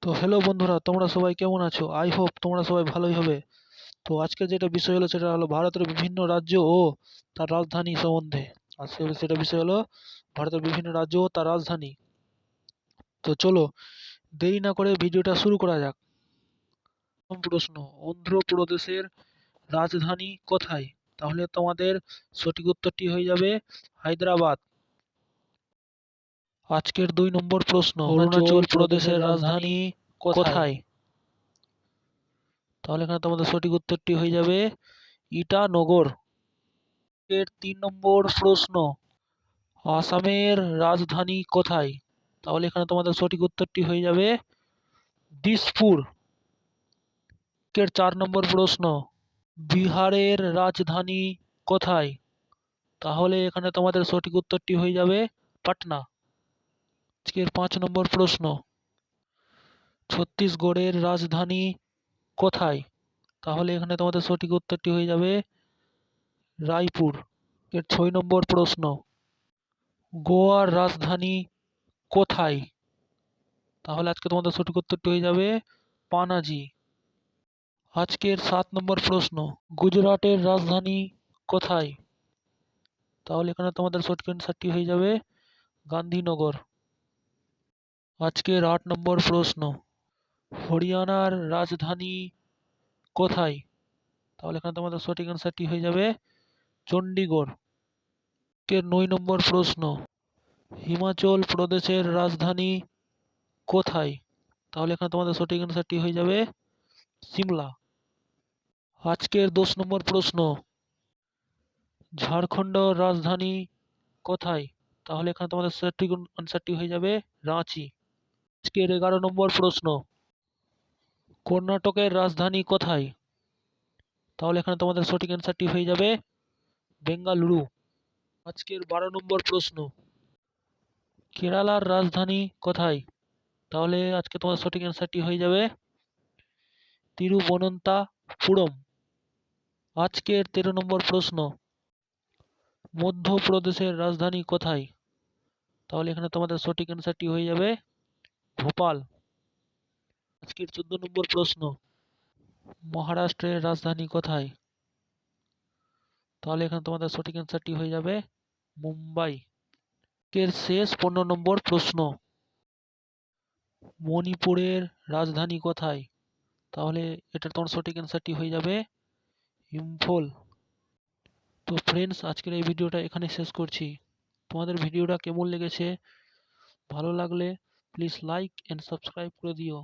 তো হ্যালো বন্ধুরা, তোমরা সবাই কেমন আছো? আই হোপ তোমরা সবাই ভালোই হবে। তো আজকে যেটা বিষয় হলো, সেটা হলো ভারতের বিভিন্ন রাজ্য ও তার রাজধানী সম্বন্ধে। সে- সেটা বিষয় হলো ভারতের বিভিন্ন রাজ্য ও তার রাজধানী। তো চলো, দেরি না করে ভিডিওটা শুরু করা যাক। প্রথম প্রশ্ন অন্ধ্রপ্রদেশের রাজধানী কোথায়? তাহলে তোমাদের সঠিক উত্তরটি হয়ে যাবে হায়দ্রাবাদ। আজকের দুই নম্বর প্রশ্ন, অরুণাচল প্রদেশের রাজধানী কোথায়? তাহলে এখানে তোমাদের সঠিক উত্তরটি হয়ে যাবে ইটানগর। এর তিন নম্বর প্রশ্ন, আসামের রাজধানী কোথায়? তাহলে এখানে তোমাদের সঠিক উত্তরটি হয়ে যাবে দিসপুর। এর চার নম্বর প্রশ্ন, বিহারের রাজধানী কোথায়? তাহলে এখানে তোমাদের সঠিক উত্তরটি হয়ে যাবে পাটনা। আজকের পাঁচ নম্বর প্রশ্ন। ছত্তিশগড়ের রাজধানী কোথায়? তাহলে এখানে তোমাদের সঠিক উত্তরটি হয়ে যাবে রায়পুর। এর ছয় নম্বর প্রশ্ন, গোয়ার রাজধানী কোথায়? তাহলে আজকে তোমাদের সঠিক উত্তরটি হয়ে যাবে পানাজি। আজকের সাত নম্বর প্রশ্ন, গুজরাটের রাজধানী কোথায়? তাহলে এখানে তোমাদের সঠিক অ্যান্সারটি হয়ে যাবে গান্ধীনগর। আজকের আট নম্বর প্রশ্ন। হরিয়ানার রাজধানী কোথায়? তাহলে এখানে তোমাদের সঠিক অ্যান্সারটি হয়ে যাবে? চণ্ডীগড় আজকের নয় নম্বর প্রশ্ন, হিমাচল প্রদেশের রাজধানী কোথায়? তাহলে এখানে তোমাদের সঠিক অ্যান্সারটি হয়ে যাবে? সিমলা। আজকের দশ নম্বর প্রশ্ন, ঝাড়খণ্ড রাজধানী কোথায়? তাহলে এখানে তোমাদের সঠিক আনসারটি হয়ে যাবে? রাঁচি। আজকের এগারো নম্বর প্রশ্ন, কর্ণাটকের রাজধানী কোথায়? তাহলে এখানে তোমাদের সঠিক অ্যান্সারটি হয়ে যাবে বেঙ্গালুরু। আজকের বারো নম্বর প্রশ্ন, কেরালার রাজধানী কোথায়? তাহলে আজকে তোমার সঠিক অ্যান্সারটি হয়ে যাবে তিরুবনন্তপুরম। আজকের তেরো নম্বর প্রশ্ন, মধ্যপ্রদেশের রাজধানী কোথায়? তাহলে এখানে তোমাদের সঠিক অ্যান্সারটি হয়ে যাবে ভোপাল। আজকের চোদ্দ নম্বর প্রশ্ন, মহারাষ্ট্রের রাজধানী কোথায়? তাহলে এখানে তোমাদের সঠিক অ্যান্সারটি হয়ে যাবে মুম্বাই। এর শেষ পনেরো নম্বর প্রশ্ন, মণিপুরের রাজধানী কোথায়? তাহলে এটা তোমার সঠিক অ্যান্সারটি হয়ে যাবে ইম্ফল। তো ফ্রেন্ডস আজকের এই ভিডিওটা এখানে শেষ করছি। তোমাদের ভিডিওটা কেমন লেগেছে? ভালো লাগলে প্লিজ লাইক অ্যান্ড সাবস্ক্রাইব করে দিও